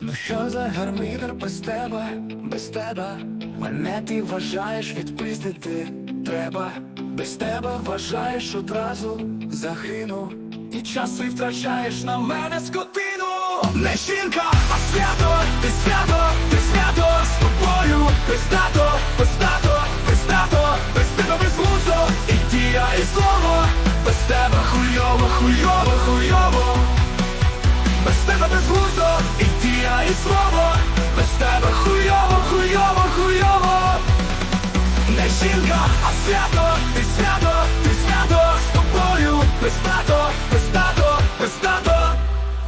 Ну що за гармидер без тебе, без тебе. Мене ти вважаєш відпиздити. Треба. Без тебе вважаєш одразу загину. І час свій втрачаєш на мене скотину. Не жінка, а свято, ти свято, ти свято. З тобою Пиздато, пиздато, пиздато, без тебе безглуздо І дія, і слово, без тебе хуйово, хуйово, хуйово і слово Без тебе хуйово, хуйово, хуйово. Не жінка, а свято, ти свято, ти свято. З тобою Пиздато, пиздато, пиздато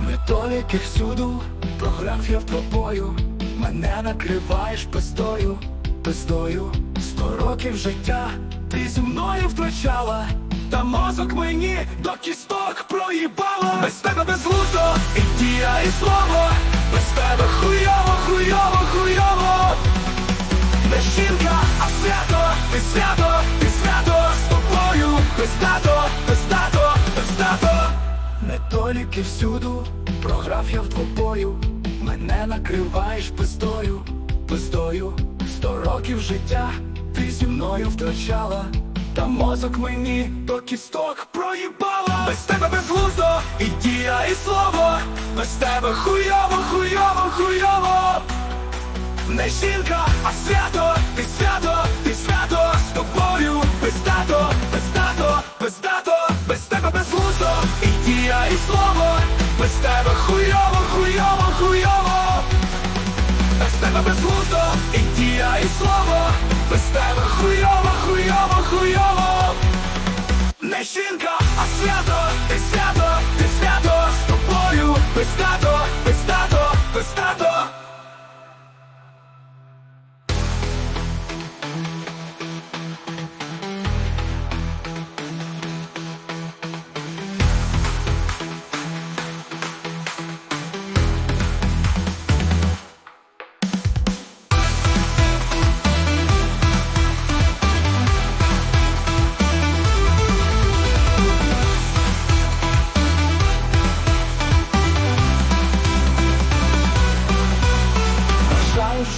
Методики всюду, програв я в тобою. Мене накриваєш пиздою, пиздою Сто років життя ти зі мною втрачала. Та мозок мені до кісток проїбала. Без тебе безглуздо. І дія, і слово Без тебе. Хуйово, хуйово, хуйово. Не жінка, а свято, ти свято, ти свято. З тобою без тато, без Пиздато, пиздато, пиздато Недоліки всюду, програв я в двобою. Мене накриваєш пиздою, пиздою. Сто років життя ти зі мною втрачала. Та мозок мені до кісток проїбала. Без тебе безглуздо і дія, і слово. Без тебе хуйово, хуйово не жінка, а свято, ти свято, ти свято. З тобою Пиздато, пиздато, пиздато, без тато, без тебе безглуздо І дія, і слово, без тебе хуйово, хуйово, хуйово. Без тебе безглуздо, і дія, і слово, без тебе хуйово, хуйово, хуйово. Не жінка, а свято,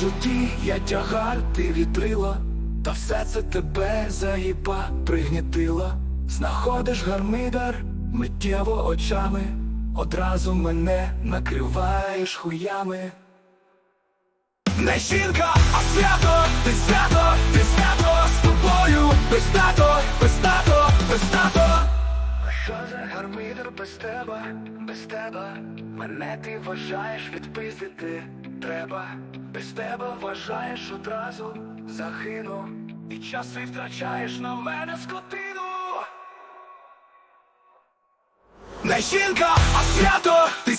в житті, я тягар, ти вітрила, та все це тебе заїба пригнітила. Знаходиш гармидар миттєво очами, одразу мене накриваєш хуями. Не жінка, а свято, ти свято, ти свято з тобою, пиздато, пиздато, без тебе, без тебе? Мене ти вважаєш відпиздити треба. Без тебе вважаєш одразу загину. І час свій втрачаєш на мене скотину. Не жінка, а свято, ти